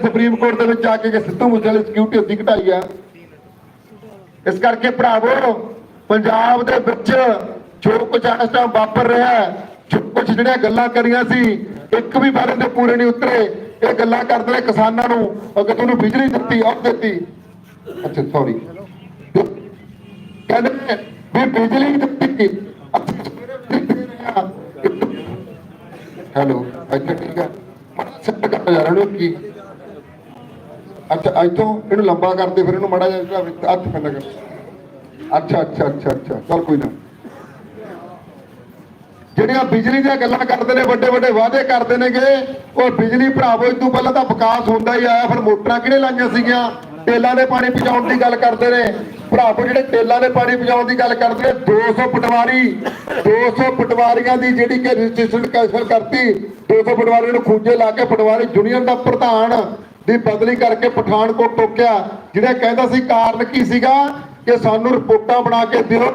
Supreme court ਦੇ ਵਿੱਚ ਜਾ ਕੇ ਕਿ ਸਿੱਧੂ ਮੂਸੇਵਾਲੇ ਸਿਕਿਉਰਿਟੀ ਅੱਧੀ ਘਟਾਈ ਆ। ਇਸ ਕਰਕੇ ਭਰਾਵੋ, ਪੰਜਾਬ ਦੇ ਵਿੱਚ ਜੋ ਕੁਝ ਇਸ ਟਾਈਮ ਵਾਪਰ ਰਿਹਾ ਹੈ, ਜੋ ਕੁਝ ਜਿਹੜੀਆਂ ਗੱਲਾਂ ਕਰੀਆਂ ਸੀ, ਇੱਕ ਵੀ ਵਾਰ ਦੇ ਪੂਰੇ ਨਹੀਂ ਉਤਰੇ। ਇਹ ਗੱਲਾਂ ਕਰਦੇ ਨੇ ਕਿਸਾਨਾਂ ਨੂੰ, ਅਗੇ ਤੁਹਾਨੂੰ ਬਿਜਲੀ ਦਿੱਤੀ ਉਹ ਦਿੱਤੀ। ਅੱਛਾ ਸੌਰੀ ਕਹਿੰਦੇ ਵੀ ਬਿਜਲੀ ਦਿੱਤੀ ਹੈਲੋ ਅੱਛਾ ਠੀਕ ਹੈ। ਸੱਟ ਕਰ ਜਾ ਰਹੇ ਕੀ? ਅੱਛਾ, ਇੱਥੋਂ ਇਹਨੂੰ ਲੰਬਾ ਕਰਦੇ ਫਿਰ ਇਹਨੂੰ ਮੜਾ ਜਿਹਾ ਹੱਥ ਫੰਦਾ ਕਰ। ਅੱਛਾ ਅੱਛਾ ਅੱਛਾ ਅੱਛਾ, ਚਲ ਕੋਈ ਨਾ। ਜਿਹੜੀਆਂ ਬਿਜਲੀ ਦੀਆਂ ਗੱਲਾਂ ਕਰਦੇ ਨੇ, ਵੱਡੇ ਵੱਡੇ ਵਾਅਦੇ ਕਰਦੇ ਨੇਗੇ, ਉਹ ਬਿਜਲੀ ਭਰਾਵੋ ਇਸ ਤੋਂ ਪਹਿਲਾਂ ਤਾਂ ਵਿਕਾਸ ਹੁੰਦਾ ਹੀ ਆਇਆ, ਫਿਰ ਮੋਟਰਾਂ ਕਿਹੜੇ ਲਾਈਆਂ ਸੀਗੀਆਂ? ਟੇਲਾਂ ਦੇ ਪਾਣੀ ਪਹੁੰਚਾਉਣ ਦੀ ਗੱਲ ਕਰਦੇ ਨੇ। ਭਰਾਵੋ ਜਿਹੜੇ ਟੇਲਾਂ ਦੇ ਪਾਣੀ ਪਹੁੰਚਾਉਣ ਦੀ ਗੱਲ ਕਰਦੇ ਨੇ 200 ਪਟਵਾਰੀ 200 ਪਟਵਾਰੀਆਂ ਦੀ ਜਿਹੜੀ ਕਿ ਰਜਿਸਟ੍ਰੇਸ਼ਨ ਕੈਂਸਲ ਕਰਤੀ 200 ਪਟਵਾਰੀਆਂ ਨੂੰ ਖੂੰਜੇ ਲਾ ਕੇ ਪਟਵਾਰੀ ਯੂਨੀਅਨ ਦਾ ਪ੍ਰਧਾਨ ਦੀ ਬਦਲੀ ਕਰਕੇ ਪਠਾਨਕੋਟ ਟੋਕਿਆ ਜਿਹੜਾ ਕਹਿੰਦਾ ਸੀ ਕਾਰਨ ਕੀ ਸੀਗਾ? ਕਿ ਸਾਨੂੰ ਰਿਪੋਰਟਾਂ ਬਣਾ ਕੇ ਦਿਓ।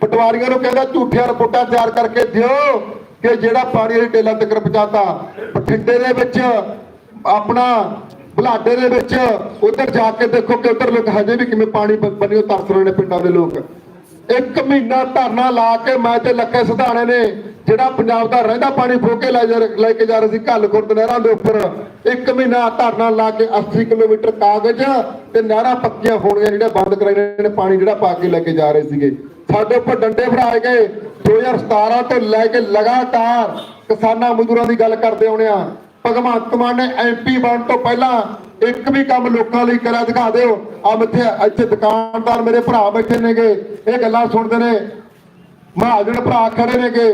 ਪਟਵਾਰੀਆਂ ਨੂੰ ਕਹਿੰਦਾ ਝੂਠੀਆਂ ਰਿਪੋਰਟਾਂ ਤਿਆਰ ਕਰਕੇ ਦਿਓ ਕਿ ਜਿਹੜਾ ਪਾਣੀ ਵਾਲੀ ਟੇਲਾਂ ਤੱਕ ਪਹੁੰਚਾਤਾ। ਬਠਿੰਡੇ ਦੇ ਵਿੱਚ, ਆਪਣਾ ਬੁਲਾਡੇ ਦੇ ਵਿੱਚ, ਉਧਰ ਜਾ ਕੇ ਦੇਖੋ ਕਿ ਉਧਰ ਲੋਕ ਹਜੇ ਵੀ ਕਿਵੇਂ ਪਾਣੀ ਬ- ਤਰਸ ਰਹੇ ਨੇ ਪਿੰਡਾਂ ਦੇ ਲੋਕ। ਇੱਕ ਮਹੀਨਾ ਧਰਨਾ ਲਾ ਕੇ ਮੈਂ ਤੇ ਲੱਖੇ ਸਿਧਾਣੇ ਨੇ ਜਿਹੜਾ ਪੰਜਾਬ ਦਾ ਰਹਿੰਦਾ ਪਾਣੀ ਫੋਕੇ ਲੈ ਜਾ ਲੈ ਕੇ ਜਾ ਰਹੇ ਸੀ ਘੱਲ ਨਹਿਰਾਂ ਦੇ ਉੱਪਰ, ਇੱਕ ਮਹੀਨਾ ਧਰਨਾ ਲਾ ਕੇ 80 ਕਿਲੋਮੀਟਰ ਕਾਗਜ਼ ਤੇ ਨਹਿਰਾਂ ਪੱਕੀਆਂ ਹੋਣੀਆਂ ਜਿਹੜੇ ਬੰਦ ਕਰਾਈਆਂ ਨੇ, ਪਾਣੀ ਜਿਹੜਾ ਪਾ ਕੇ ਲੈ ਕੇ ਜਾ ਰਹੇ ਸੀਗੇ। ਸਾਡੇ ਉੱਪਰ ਡੰਡੇ ਫੜਾਏ ਗਏ। 2017 ਤੋਂ ਲੈ ਕੇ ਲਗਾਤਾਰ ਕਿਸਾਨਾਂ ਮਜ਼ਦੂਰਾਂ ਦੀ ਗੱਲ ਕਰਦੇ ਆਉਣੇ ਆ ਭਗਵੰਤ ਮਾਨ ਨੇ ਐਮਪੀ ਬਣਨ ਤੋਂ ਪਹਿਲਾਂ ਇੱਕ ਵੀ ਕੰਮ ਲੋਕਾਂ ਲਈ ਕਰਿਆ, ਦਿਖਾ ਦਿਓ। ਆ ਇੱਥੇ ਇੱਥੇ ਦੁਕਾਨਦਾਰ ਮੇਰੇ ਭਰਾ ਬੈਠੇ ਨੇਗੇ। ਇਹ ਗੱਲਾਂ ਸੁਣਦੇ ਨੇ। ਮਹਾਜਨ ਭਰਾ ਖੜੇ ਨੇਗੇ।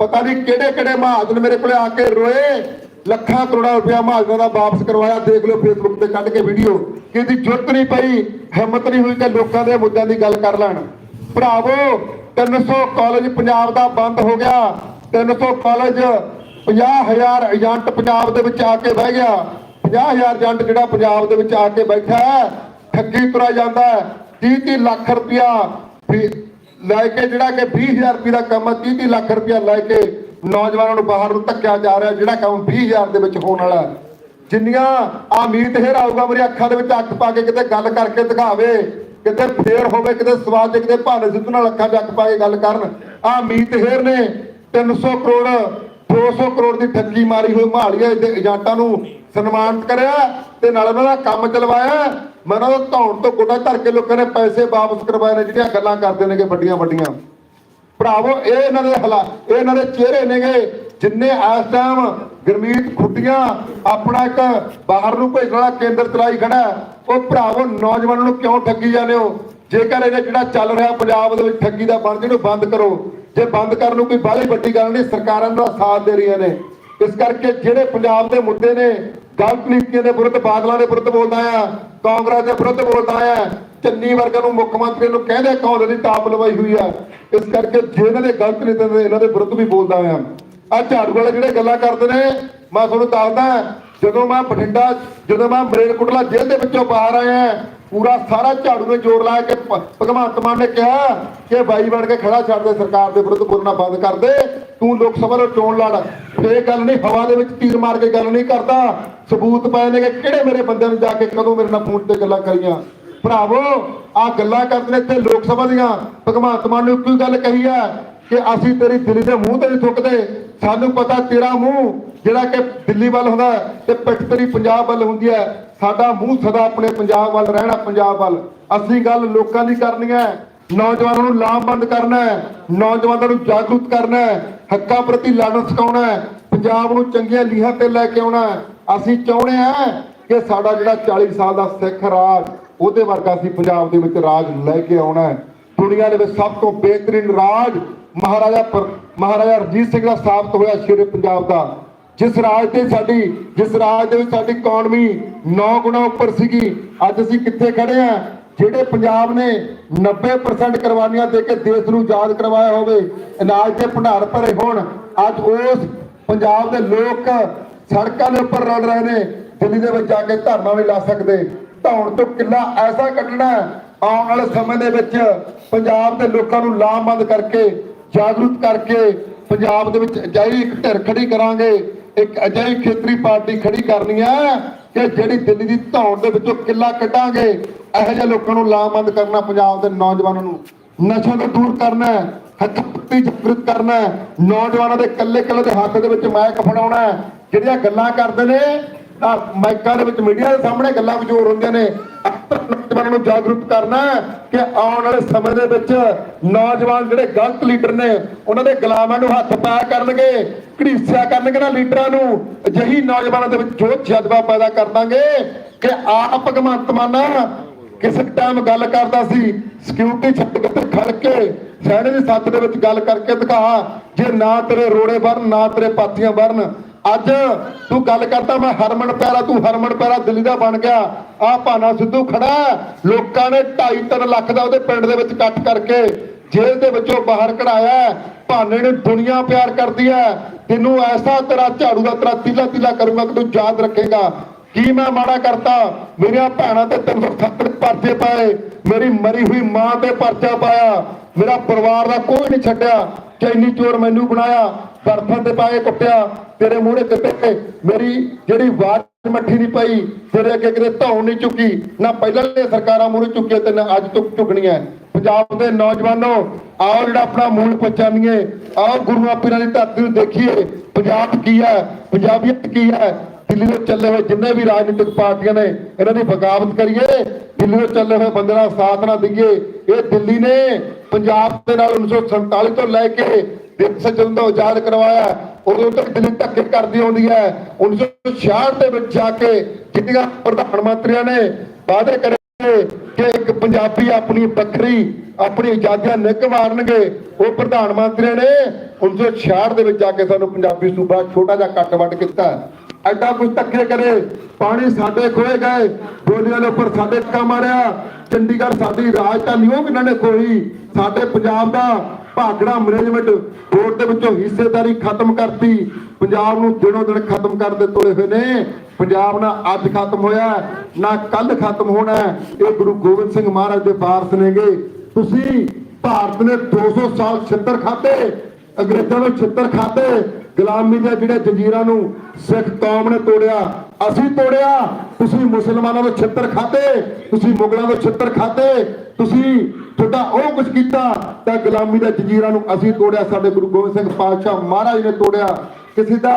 ਪਤਾ ਨਹੀਂ ਕਿਹੜੇ ਕਿਹੜੇ ਮਹਾਜਨ ਮੇਰੇ ਕੋਲੇ ਆ ਕੇ ਰੋਏ। ਲੱਖਾਂ ਕਰੋੜਾਂ ਰੁਪਇਆ ਮਹਾਜਨਾਂ ਦਾ ਵਾਪਸ ਕਰਵਾਇਆ। ਦੇਖ ਲਓ ਫੇਸਬੁੱਕ ਤੇ ਕੱਢ ਕੇ ਵੀਡੀਓ ਕਿ ਇਹਦੀ ਨਹੀਂ ਪਈ, ਹਿੰਮਤ ਨਹੀਂ ਹੋਈ ਕਿ ਲੋਕਾਂ ਦੇ ਮੁੱਦਿਆਂ ਦੀ ਗੱਲ ਕਰ ਲੈਣ। ਭਰਾਵੋ 300 ਕਾਲਜ ਪੰਜਾਬ ਦਾ ਬੰਦ ਹੋ ਗਿਆ। 300 ਕਾਲਜ 50000 ਏਜੰਟ ਪੰਜਾਬ ਦੇ ਵਿੱਚ ਆ ਕੇ ਬਹਿ ਗਿਆ। 50000 ਏਜੰਟ ਜਿਹੜਾ ਪੰਜਾਬ ਦੇ ਵਿੱਚ ਆ ਕੇ ਬੈਠਾ ਹੈ, ਠੱਗੀ ਤੁਰਿਆ ਜਾਂਦਾ ਹੈ। 30 30 ਲੱਖ ਰੁਪਇਆ ਲੈ ਕੇ ਜਿਹੜਾ ਕਿ 20000 ਰੁਪਏ ਦਾ ਕੰਮ 30 ਲੱਖ ਰੁਪਇਆ ਲੈ ਕੇ ਨੌਜਵਾਨਾਂ ਨੂੰ ਬਾਹਰ ਨੂੰ ਧੱਕਿਆ ਜਾ ਰਿਹਾ, ਜਿਹੜਾ ਕੰਮ 20000 ਦੇ ਵਿੱਚ ਹੋਣ ਵਾਲਾ ਜਿੰਨੀਆਂ ਆ ਮੀਤ ਹੇਰ ਮੇਰੀ ਅੱਖਾਂ ਦੇ ਵਿੱਚ ਅੱਖ ਪਾ ਕੇ ਕਿਤੇ ਗੱਲ ਕਰਕੇ ਦਿਖਾਵੇ, ਕਿਤੇ ਫੇਰ ਹੋਵੇ, ਕਿਤੇ ਸਵਾਦ ਚ ਕਿਤੇ ਭਾਵੇਂ ਸਿੱਧੂ ਨਾਲ ਅੱਖਾਂ 'ਚ ਅੱਖ ਪਾ ਕੇ ਗੱਲ ਕਰਨ। ਆ ਮੀਤ ਹੇਰ ਨੇ 300 ਕਰੋੜ 200 ਕਰੋੜ ਦੀ ਠੱਗੀ ਮਾਰੀ ਹੋਈ ਮਾਲੀਆ ਦੇ ਏਜੰਟਾਂ ਨੂੰ ਸਨਮਾਨਿਤ ਕਰਿਆ ਤੇ ਨਾਲ ਉਹਨਾਂ ਦਾ ਕੰਮ ਚਲਵਾਇਆ। ਮੈਂ ਉਹਨਾਂ ਦਾ ਧੌਣ ਤੋਂ ਗੋਡਾ ਧਰ ਕੇ ਲੋਕਾਂ ਨੇ ਪੈਸੇ ਵਾਪਸ ਕਰਵਾਏ ਨੇ, ਜਿਹੜੀਆਂ ਗੱਲਾਂ ਕਰਦੇ ਨੇਗੇ ਵੱਡੀਆਂ ਵੱਡੀਆਂ। ਭਰਾਵੋ, ਇਹ ਇਹਨਾਂ ਦੇ ਹਲਾ, ਇਹ ਇਹਨਾਂ ਦੇ ਚਿਹਰੇ ਨੇਗੇ, ਜਿੰਨੇ ਇਸ ਟਾਈਮ ਗਰਮੀਤ ਖੁੱਡੀਆਂ ਆਪਣਾ ਇੱਕ ਬਾਹਰ ਨੂੰ ਭੇਜਣ ਵਾਲਾ ਕੇਂਦਰ ਚਲਾਈ ਖੜਾ ਉਹ ਭਰਾਵੋ, ਨੌਜਵਾਨਾਂ ਨੂੰ ਕਿਉਂ ਠੱਗੀ ਜਾਂਦੇ ਹੋ? ਜੇਕਰ ਇਹ ਜਿਹੜਾ ਚੱਲ ਰਿਹਾ ਪੰਜਾਬ ਦੇ ਵਿੱਚ ਠੱਗੀ ਦਾ ਬੰਦ ਜਿਹਨੂੰ ਬੰਦ ਕਰੋ। ਜੇ ਬੰਦ ਕਰਨ ਨੂੰ ਕੋਈ ਬਾਹਲੀ ਵੱਡੀ ਗੱਲ ਨਹੀਂ, ਸਰਕਾਰਾਂ ਦਾ ਸਾਥ ਦੇ ਰਹੀਆਂ ਨੇ। ਇਸ ਕਰਕੇ ਜਿਹੜੇ ਪੰਜਾਬ ਦੇ ਮੁੱਦੇ ਨੇ ਗਲਤ ਨੀਤੀਆਂ ਦੇ ਵਿਰੁੱਧ, ਬਾਦਲਾਂ ਦੇ ਵਿਰੁੱਧ ਬੋਲਦਾ ਆ, ਕਾਂਗਰਸ ਦੇ ਵਿਰੁੱਧ ਬੋਲਦਾ ਆ। ਚੰਨੀ ਵਰਗਾ ਨੂੰ ਮੁੱਖ ਮੰਤਰੀ ਨੂੰ ਕਹਿੰਦੇ ਕੌਣ ਦੀ ਟਾਪ ਲਵਾਈ ਹੋਈ ਆ। ਇਸ ਕਰਕੇ ਜੇ ਇਹਨਾਂ ਦੇ ਗਲਤ ਨੀਤੀਆਂ ਦੇ ਇਹਨਾਂ ਦੇ ਵਿਰੁੱਧ ਵੀ ਬੋਲਦਾ ਆ। ਆ ਝਾੜੂ ਵਾਲੇ ਜਿਹੜੇ ਗੱਲਾਂ ਕਰਦੇ ਨੇ, ਮੈਂ ਤੁਹਾਨੂੰ ਦੱਸਦਾ, ਜਦੋਂ ਮੈਂ ਬਠਿੰਡਾ, ਜਦੋਂ ਮੈਂ ਮਰੇਲਕੋਟਲਾ ਜੇਲ੍ਹ ਦੇ ਵਿੱਚੋਂ ਬਾਹਰ ਆਇਆ, ਪੂਰਾ ਸਾਰਾ ਝਾੜੂ ਨੇ ਜ਼ੋਰ ਲਾਇਆ ਕਿ ਭਗਵੰਤ ਮਾਨ ਨੇ ਕਿਹਾ ਕਿ ਬਾਈ ਬਣ ਕੇ ਖੜਾ ਛੱਡ ਦੇ, ਸਰਕਾਰ ਦੇ ਵਿਰੁੱਧ ਬੋਲਣਾ ਬੰਦ ਕਰ ਦੇ। ਤੂੰ ਲੋਕ ਸਭਾ ਨੂੰ ਚੋਣ ਲੜ। ਇਹ ਗੱਲ ਨਹੀਂ, ਹਵਾ ਦੇ ਵਿੱਚ ਤੀਰ ਮਾਰ ਕੇ ਗੱਲ ਨਹੀਂ ਕਰਦਾ। ਸਬੂਤ ਪਏ ਨੇ ਕਿ ਕਿਹੜੇ ਮੇਰੇ ਬੰਦਿਆਂ ਨੂੰ ਜਾ ਕੇ ਕਦੋਂ ਮੇਰੇ ਨਾਲ ਫੋਨ ਤੇ ਗੱਲਾਂ ਕਰੀਆਂ। ਭਰਾਵੋ ਆ ਗੱਲਾਂ ਕਰਦੇ ਨੇ ਇੱਥੇ ਲੋਕ ਸਭਾ ਦੀਆਂ। ਭਗਵੰਤ ਮਾਨ ਨੇ ਇੱਕੋ ਗੱਲ ਕਹੀ ਹੈ ਕਿ ਅਸੀਂ ਤੇਰੀ ਦਿੱਲੀ ਦੇ ਮੂੰਹ ਤੇ ਨਹੀਂ ਥੁੱਕਦੇ। ਸਾਨੂੰ ਪਤਾ ਤੇਰਾ ਮੂੰਹ, ਜਿਹੜਾ ਕਿ ਦਿੱਲੀ ਵੱਲ ਹੁੰਦਾ ਤੇ ਪਿੱਠ ਤੇਰੀ ਪੰਜਾਬ ਵੱਲ ਹੁੰਦੀ ਹੈ। ਸਾਡਾ ਮੂੰਹ ਸਦਾ ਆਪਣੇ ਪੰਜਾਬ ਵੱਲ ਰਹਿਣਾ, ਪੰਜਾਬ ਵੱਲ। ਅਸੀਂ ਗੱਲ ਲੋਕਾਂ ਦੀ ਕਰਨੀ ਹੈ। ਨੌਜਵਾਨਾਂ ਨੂੰ ਲਾਮਬੰਦ ਕਰਨਾ ਹੈ। ਨੌਜਵਾਨਾਂ ਨੂੰ ਜਾਗਰੂਕ ਕਰਨਾ ਹੈ। ਹੱਕਾਂ ਪ੍ਰਤੀ ਲੜਨ ਸਿਖਾਉਣਾ ਹੈ। ਪੰਜਾਬ ਨੂੰ ਚੰਗੀਆਂ ਲੀਹਾਂ ਤੇ ਲੈ ਕੇ ਆਉਣਾ ਹੈ। ਅਸੀਂ ਚਾਹੁੰਦੇ ਹਾਂ ਕਿ ਸਾਡਾ ਜਿਹੜਾ 40 ਸਾਲ ਦਾ ਸਿੱਖ ਰਾਜ, ਉਹਦੇ ਵਰਗਾ ਅਸੀਂ ਪੰਜਾਬ ਦੇ ਵਿੱਚ ਰਾਜ ਲੈ ਕੇ ਆਉਣਾ ਹੈ। ਦੁਨੀਆ ਦੇ ਵਿੱਚ ਸਭ ਤੋਂ ਬਿਹਤਰੀਨ ਰਾਜ ਮਹਾਰਾਜਾ ਮਹਾਰਾਜਾ ਰਣਜੀਤ ਸਿੰਘ ਦਾ ਸਾਬਤ ਹੋਇਆ ਸ਼ੇਰੇ ਪੰਜਾਬ ਦਾ। ਜਿਸ ਰਾਜ ਤੇ ਸਾਡੀ, ਜਿਸ ਰਾਜ ਦੇ ਵਿੱਚ ਸਾਡੀ ਇਕਨੋਮੀ 9 ਗੁਣਾ ਉੱਪਰ ਸੀਗੀ। ਅੱਜ ਅਸੀਂ ਕਿੱਥੇ ਖੜੇ ਆ ਜਿਹੜੇ ਪੰਜਾਬ ਨੇ 90% ਕੁਰਬਾਨੀਆਂ ਦੇ ਕੇ ਦੇਸ਼ ਨੂੰ ਆਜ਼ਾਦ ਕਰਵਾਇਆ ਹੋਵੇ, ਅਨਾਜ ਦੇ ਭੰਡਾਰ ਭਰੇ ਹੋਣ, ਅੱਜ ਉਸ ਪੰਜਾਬ ਦੇ ਲੋਕ ਸੜਕਾਂ ਦੇ ਉੱਪਰ ਰਲ ਰਹੇ ਨੇ, ਦਿੱਲੀ ਦੇ ਵਿੱਚ ਜਾ ਕੇ ਧਰਨਾ ਨਹੀਂ ਲਾ ਸਕਦੇ। ਧੌਣ ਤੋਂ ਕਿੱਲਾ ਐਸਾ ਕੱਢਣਾ ਆਉਣ ਵਾਲੇ ਸਮੇਂ ਦੇ ਵਿੱਚ ਪੰਜਾਬ ਦੇ ਲੋਕਾਂ ਨੂੰ ਲਾਮਬੰਦ ਕਰਕੇ, ਜਾਗਰੂਕ ਕਰਕੇ ਪੰਜਾਬ ਦੇ ਵਿੱਚ ਅਜਿਹੀ ਇੱਕ ਧਿਰ ਖੜੀ ਕਰਾਂਗੇ, ਇੱਕ ਅਜਿਹੀ ਖੇਤਰੀ ਪਾਰਟੀ ਖੜੀ ਕਰਨੀ ਹੈ ਕਿ ਜਿਹੜੀ ਦਿੱਲੀ ਦੀ ਧੌਣ ਦੇ ਵਿੱਚੋਂ ਕਿੱਲਾ ਕੱਢਾਂਗੇ, ਇਹੋ ਜਿਹੇ ਲੋਕਾਂ ਨੂੰ ਲਾਮਬੰਦ ਕਰਨਾ ਪੰਜਾਬ ਦੇ ਨੌਜਵਾਨਾਂ ਨੂੰ। ਨਸ਼ਿਆਂ ਤੋਂ ਦੂਰ ਕਰਨਾ ਹੱਥ ਹੱਥਪੱਤੀ ਜਾਗਰੂਕ ਕਰਨਾ ਨੌਜਵਾਨਾਂ ਦੇ ਕੱਲੇ ਕੱਲੇ ਦੇ ਹੱਥ ਦੇ ਵਿੱਚ ਮਾਇਕ ਫੜਾਉਣਾ ਜਿਹੜੀਆਂ ਗੱਲਾਂ ਕਰਦੇ ਨੇ ਮਾਈਕਾਂ ਦੇ ਵਿੱਚ ਮੀਡੀਆ ਦੇ ਸਾਹਮਣੇ ਗੱਲਾਂ ਵਿਚੋਰ ਹੁੰਦੀਆਂ ਨੇ। ਨੌਜਵਾਨਾਂ ਨੂੰ ਜਾਗਰੂਕ ਕਰਨਾ ਕਿ ਆਉਣ ਵਾਲੇ ਸਮੇਂ ਦੇ ਵਿੱਚ ਨੌਜਵਾਨ ਜਿਹੜੇ ਗਲਤ ਲੀਡਰ ਨੇ, ਉਹਨਾਂ ਦੇ ਗੁਲਾਮਾਂ ਨੂੰ ਹੱਥ ਪਾਇਆ ਕਰਨਗੇ, ਘੜੀਸਿਆ ਕਰਨਗੇ ਨਾ ਲੀਡਰਾਂ ਨੂੰ। ਅਜਿਹੀ ਨੌਜਵਾਨਾਂ ਦੇ ਵਿੱਚ ਜੋ ਜਜ਼ਬਾ ਪੈਦਾ ਕਰ ਦਾਂਗੇ ਕਿ ਆਪ ਭਗਵੰਤ ਮਾਨਾ ਕਿਸੇ ਟਾਈਮ ਗੱਲ ਕਰਦਾ ਸੀ ਸਿਕਿਉਰਿਟੀ ਛੱਡ ਕੇ ਖੜ ਕੇ ਸੈਣੇ ਦੀ ਸੱਤ ਦੇ ਵਿੱਚ ਗੱਲ ਕਰਕੇ ਦਿਖਾ, ਜੇ ਨਾ ਤੇਰੇ ਰੋੜੇ ਵਰਨ, ਨਾ ਤੇਰੇ ਪਾਥੀਆਂ ਵਰਨ। ਅੱਜ ਤੂੰ ਗੱਲ ਕਰਦਾ, ਮੈਂ ਹਰਮਨ ਪੈਰਾ, ਤੂੰ ਹਰਮਨ ਪੈਰਾ ਦਿੱਲੀ ਦਾ ਬਣ ਗਿਆ। ਆ ਭਾਨਾ ਸਿੱਧੂ ਖੜਾ ਲੋਕਾਂ ਨੇ 2.5 ਲੱਖ ਦਾ ਉਹਦੇ ਪਿੰਡ ਦੇ ਵਿੱਚ ਇਕੱਠ ਕਰਕੇ ਜੇਲ੍ਹ ਦੇ ਵਿੱਚੋਂ ਬਾਹਰ ਕਢਾਇਆ ਭਾਨੇ ਨੇ ਦੁਨੀਆ ਪਿਆਰ ਕਰਦੀ ਹੈ। ਤੈਨੂੰ ਐਸਾ ਤੇਰਾ ਝਾੜੂ ਦਾ ਤੇਰਾ ਤੀਲਾ ਤੀਲਾ ਕਰੂੰਗਾ ਕਿ ਤੂੰ ਯਾਦ ਰੱਖੇਗਾ। ਕੀ ਮੈਂ ਮਾੜਾ ਕਰਤਾ? ਮੇਰੀਆਂ ਭੈਣਾਂ ਤੇ 370 ਪਰਚੇ ਪਾਏ। ਮੇਰੀ ਮਰੀ ਹੋਈ ਮਾਂ ਤੇ ਪਰਚਾ ਪਾਇਆ। ਮੇਰਾ ਪਰਿਵਾਰ ਦਾ ਕੋਈ ਨਹੀਂ ਛੱਡਿਆ। ਚੈਨੀ ਚੋਰ ਮੈਨੂੰ ਬਣਾਇਆ। ਬਰਫਾਂ ਤੇ ਪਾਏ ਕੁੱਟਿਆ, ਤੇਰੇ ਮੂਹਰੇ ਕਿਤੇ ਮੇਰੀ ਜਿਹੜੀ ਆਵਾਜ਼ ਮੱਠੀ ਨਹੀਂ ਪਈ, ਤੇਰੇ ਅੱਗੇ ਕਿਤੇ ਧੌਣ ਨਹੀਂ ਚੁੱਕੀ, ਨਾ ਪਹਿਲਾਂ ਦੀਆਂ ਸਰਕਾਰਾਂ ਮੂਹਰੇ ਚੁੱਕੀਆਂ ਤੇ ਨਾ ਅੱਜ ਤੱਕ ਚੁੱਕਣੀਆਂ ਪੰਜਾਬ ਦੇ ਨੌਜਵਾਨੋ, ਆਓ ਜਿਹੜਾ ਆਪਣਾ ਮੂਲ ਪਛਾਣੀਏ, ਆਓ ਗੁਰੂਆਂ ਪੀਰਾਂ ਦੀ ਧਰਤੀ ਨੂੰ ਦੇਖੀਏ, ਪੰਜਾਬ ਕੀ ਹੈ, ਪੰਜਾਬੀਅਤ ਕੀ ਹੈ, ਦਿੱਲੀ ਤੋਂ ਚੱਲੇ ਹੋਏ ਜਿੰਨੇ ਵੀ ਰਾਜਨੀਤਿਕ ਪਾਰਟੀਆਂ ਨੇ, ਇਹਨਾਂ ਦੀ ਬਗਾਵਤ ਕਰੀਏ, ਦਿੱਲੀ ਤੋਂ ਚੱਲੇ ਹੋਏ ਬੰਦੇ ਨਾਲ ਸਾਥ ਨਾ ਦਈਏ, ਇਹ ਦਿੱਲੀ ਨੇ ਪੰਜਾਬ ਦੇ ਨਾਲ 1947 ਤੋਂ ਲੈ ਕੇ ਦੇਸ਼ ਜਦੋਂ ਦਾ ਆਜ਼ਾਦ ਕਰਵਾਇਆ। ਉਦੋਂ ਤੱਕ ਦਿੱਲੀ ਧੱਕੇ ਕਰਦੀ ਆਉਂਦੀ ਹੈ। 1966 ਦੇ ਵਿੱਚ ਜਾ ਕੇ ਜਿੱਤੀਆਂ ਪ੍ਰਧਾਨ ਮੰਤਰੀਆਂ ਨੇ ਵਾਅਦੇ ਕਰੇ ਕਿ ਇੱਕ ਪੰਜਾਬੀ ਆਪਣੀ ਵੱਖਰੀ ਆਪਣੀ ਆਜ਼ਾਦੀਆਂ ਨਿੱਘ ਮਾਰਨਗੇ ਉਹ ਪ੍ਰਧਾਨ ਮੰਤਰੀ ਨੇ 1966 ਦੇ ਵਿੱਚ ਜਾ ਕੇ ਸਾਨੂੰ ਪੰਜਾਬੀ ਸੂਬਾ ਛੋਟਾ ਜਿਹਾ ਕੱਟ ਵੱਟ ਕੀਤਾ। ਐਡਾ ਕੁਝ ਧੱਕੇ ਕਰੇ, ਪਾਣੀ ਸਾਡੇ ਖੋਏ ਗਏ, ਬੋਲੀਆਂ ਦੇ ਉੱਪਰ ਸਾਡੇ ਟੱਕਾ ਮਾਰਿਆ। ਚੰਡੀਗੜ੍ਹ ਸਾਡੀ ਰਾਜਧਾਨੀ ਉਹ ਕਿਹਨਾਂ ਨੇ ਖੋਈ? ਸਾਡੇ ਪੰਜਾਬ ਦਾ ਭਾਗੜਾ ਮੈਨੇਜਮੈਂਟ ਬੋਰਡ ਦੇ ਵਿੱਚੋਂ ਹਿੱਸੇਦਾਰੀ ਖਤਮ ਕਰਤੀ। ਪੰਜਾਬ ਨੂੰ ਦਿਨੋਂ ਦਿਨ ਖਤਮ ਕਰਦੇ ਤੋਲੇ ਹੋਏ ਨੇ। ਪੰਜਾਬ ਨਾ ਅੱਜ ਖਤਮ ਹੋਇਆ ਨਾ ਕੱਲ ਖਤਮ ਹੋਣਾ ਇਹ ਗੁਰੂ ਗੋਬਿੰਦ ਸਿੰਘ ਮਹਾਰਾਜ ਦੇ ਵਾਰਸ ਨੇਗੇ। ਤੁਸੀਂ ਭਾਰਤ ਨੇ 200 ਸਾਲ ਛਿੱਤਰ ਖਾਤੇ ਅੰਗਰੇਜ਼ਾਂ ਨੂੰ ਛਿੱਤਰ ਖਾਤੇ ਗੁਲਾਮੀ ਦੇ ਜਿਹੜੇ ਜੰਜੀਰਾਂ ਨੂੰ ਸਿੱਖ ਕੌਮ ਨੇ ਤੋੜਿਆ, ਅਸੀਂ ਤੋੜਿਆ, ਤੁਸੀਂ ਮੁਸਲਮਾਨਾਂ ਨੂੰ ਛਿੱਤਰ ਖਾਤੇ ਤੁਸੀਂ ਮੁਗਲਾਂ ਨੂੰ ਛਿੱਤਰ ਖਾਤੇ ਤੁਸੀਂ ਤੁਹਾਡਾ ਉਹ ਕੁਝ ਕੀਤਾ, ਤਾਂ ਗੁਲਾਮੀ ਦੇ ਜੰਜੀਰਾਂ ਨੂੰ ਅਸੀਂ ਤੋੜਿਆ, ਸਾਡੇ ਗੁਰੂ ਗੋਬਿੰਦ ਸਿੰਘ ਪਾਤਸ਼ਾਹ ਮਹਾਰਾਜ ਨੇ ਤੋੜਿਆ। ਕਿਸੇ ਦਾ,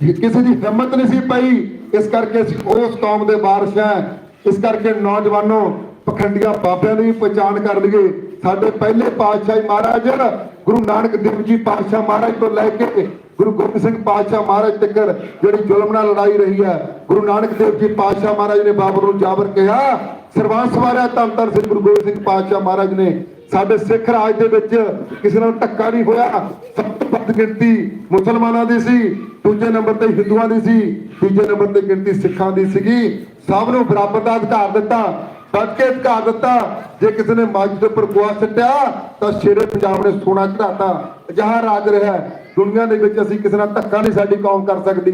ਕਿਸੇ ਦੀ ਹਿੰਮਤ ਨਹੀਂ ਸੀ ਪਈ, ਇਸ ਕਰਕੇ ਅਸੀਂ ਉਸ ਕੌਮ ਦੇ ਵਾਰਸ ਹਾਂ। ਇਸ ਕਰਕੇ ਨੌਜਵਾਨੋ, ਪਖੰਡੀਆਂ ਬਾਬਿਆਂ ਦੀ ਵੀ ਪਛਾਣ ਕਰ ਲਈਏ। ਸਾਡੇ ਪਹਿਲੇ ਪਾਤਸ਼ਾਹ ਮਹਾਰਾਜ, ਗੁਰੂ ਨਾਨਕ ਦੇਵ ਜੀ ਪਾਤਸ਼ਾਹ ਮਹਾਰਾਜ ਤੋਂ ਲੈ ਕੇ ਗੁਰੂ ਗੋਬਿੰਦ ਸਿੰਘ ਪਾਤਸ਼ਾਹ ਮਹਾਰਾਜ ਤੱਕ ਜਿਹੜੀ ਜ਼ੁਲਮ ਨਾਲ ਲੜਾਈ ਰਹੀ ਹੈ, ਗੁਰੂ ਨਾਨਕ ਦੇਵ ਜੀ ਪਾਤਸ਼ਾਹ ਮਹਾਰਾਜ ਨੇ ਬਾਬਰ ਨੂੰ ਜਾਬਰ ਕਿਹਾ ਸਰਬੰਸ ਵਾਰਿਆ ਧੰਨ ਧੰਨ ਸ੍ਰੀ ਗੁਰੂ ਗੋਬਿੰਦ ਸਿੰਘ ਪਾਤਸ਼ਾਹ ਮਹਾਰਾਜ ਨੇ ਸਾਡੇ ਸਿੱਖ ਰਾਜ ਦੇ ਵਿੱਚ ਕਿਸੇ ਨਾਲ ਧੱਕਾ ਨਹੀਂ ਹੋਇਆ, ਸਭ ਤੋਂ ਵੱਧ ਗਿਣਤੀ ਮੁਸਲਮਾਨਾਂ ਦੀ ਸੀ, ਦੂਜੇ ਨੰਬਰ ਤੇ ਹਿੰਦੂਆਂ ਦੀ ਸੀ, ਤੀਜੇ ਨੰਬਰ ਤੇ ਗਿਣਤੀ ਸਿੱਖਾਂ ਦੀ ਸੀਗੀ, ਸਭ ਨੂੰ ਬਰਾਬਰ ਦਾ ਅਧਿਕਾਰ ਦਿੱਤਾ ਵੱਧ ਕੇ ਦਿੱਤਾ। ਜੇ ਕਿਸੇ ਨੇ ਮੱਝ ਦੇ ਉੱਪਰ ਗੋਆ ਸੱਟਿਆ, ਤਾਂ ਸ਼ੇਰੇ ਪੰਜਾਬ ਨੇ ਸੋਨਾ ਚੜਾਤਾ ਜਹਾਂ ਰਾਜ ਰਿਹਾ ਦੁਨੀਆ ਦੇ ਵਿੱਚ ਅਸੀਂ ਕਿਸੇ ਨਾਲ ਧੱਕਾ ਨਹੀਂ ਸਾਡੀ ਕੌਮ ਕਰ ਸਕਦੀ।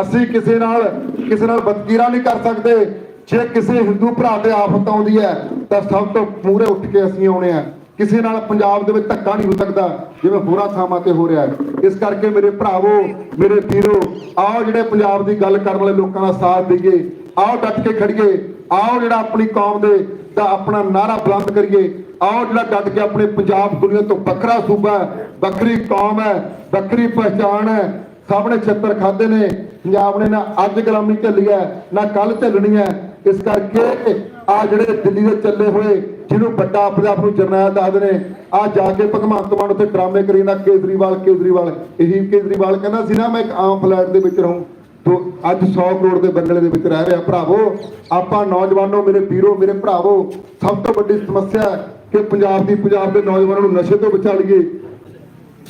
ਅਸੀਂ ਕਿਸੇ ਨਾਲ ਕਿਸੇ ਨਾਲ ਬਦਕੀਰਾ ਨਹੀਂ ਕਰ ਸਕਦੇ। ਜੇ ਕਿਸੇ ਹਿੰਦੂ ਭਰਾ ਤੇ ਆਫਤ ਆਉਂਦੀ ਹੈ, ਤਾਂ ਸਭ ਤੋਂ ਮੂਹਰੇ ਉੱਠ ਕੇ ਅਸੀਂ ਆਉਣੇ ਆ ਕਿਸੇ ਨਾਲ ਪੰਜਾਬ ਦੇ ਵਿੱਚ ਧੱਕਾ ਨਹੀਂ ਹੋ ਸਕਦਾ, ਜਿਵੇਂ ਹੋਰਾਂ ਥਾਵਾਂ ਤੇ ਹੋ ਰਿਹਾ ਹੈ। ਇਸ ਕਰਕੇ ਮੇਰੇ ਭਰਾਵੋ, ਮੇਰੇ ਵੀਰੋ, ਆਓ ਜਿਹੜੇ ਪੰਜਾਬ ਦੀ ਗੱਲ ਕਰਨ ਵਾਲੇ ਲੋਕਾਂ ਦਾ ਸਾਥ ਦਈਏ। ਆਓ ਡਟ ਕੇ ਖੜੀਏ। ਆਓ ਜਿਹੜਾ ਆਪਣੀ ਕੌਮ ਦੇ ਦਾ ਆਪਣਾ ਨਾਰਾ ਬੁਲੰਦ ਕਰੀਏ। ਆਓ ਜਿਹੜਾ ਡਟ ਕੇ ਆਪਣੇ ਪੰਜਾਬ ਦੁਨੀਆ ਤੋਂ ਵੱਖਰਾ ਸੂਬਾ ਹੈ, ਵੱਖਰੀ ਕੌਮ ਹੈ, ਵੱਖਰੀ ਪਛਾਣ ਹੈ ਸਭ ਛੱਤਰ ਖਾਦੇ ਨੇ, ਪੰਜਾਬ ਨੇ ਨਾ ਅੱਜ ਗੁਲਾਮੀ ਝੱਲੀ ਹੈ, ਨਾ ਕੱਲ ਝੱਲਣੀ ਹੈ। ਇਸ ਕਰਕੇ ਆ ਜਿਹੜੇ ਦਿੱਲੀ ਦੇ ਚੱਲੇ ਹੋਏ, ਜਿਹਨੂੰ ਵੱਡਾ ਆਪਣੇ ਆਪ ਨੂੰ ਜਰਨੈਲ ਦੱਸਦੇ ਨੇ ਆ ਜਾ ਕੇ ਭਗਵੰਤ ਮਾਨ ਉੱਥੇ ਡਰਾਮੇ ਕਰੀ ਨਾ ਕੇਜਰੀਵਾਲ ਕੇਜਰੀਵਾਲ, ਇਹੀ ਕੇਜਰੀਵਾਲ ਕਹਿੰਦਾ ਸੀ ਨਾ, ਮੈਂ ਇੱਕ ਆਮ ਫਲੈਟ ਦੇ ਵਿੱਚ ਰਹੂੰ। ਤੋ ਅੱਜ 100 ਕਰੋੜ ਦੇ ਬੰਗਲੇ ਦੇ ਵਿੱਚ ਰਹਿ ਰਿਹਾ ਭਰਾਵੋ, ਆਪਾਂ ਨੌਜਵਾਨੋ, ਮੇਰੇ ਵੀਰੋ, ਮੇਰੇ ਭਰਾਵੋ, ਸਭ ਤੋਂ ਵੱਡੀ ਸਮੱਸਿਆ ਹੈ ਕਿ ਪੰਜਾਬ ਦੀ, ਪੰਜਾਬ ਦੇ ਨੌਜਵਾਨਾਂ ਨੂੰ ਨਸ਼ੇ ਤੋਂ ਬਚਾ ਲਈਏ,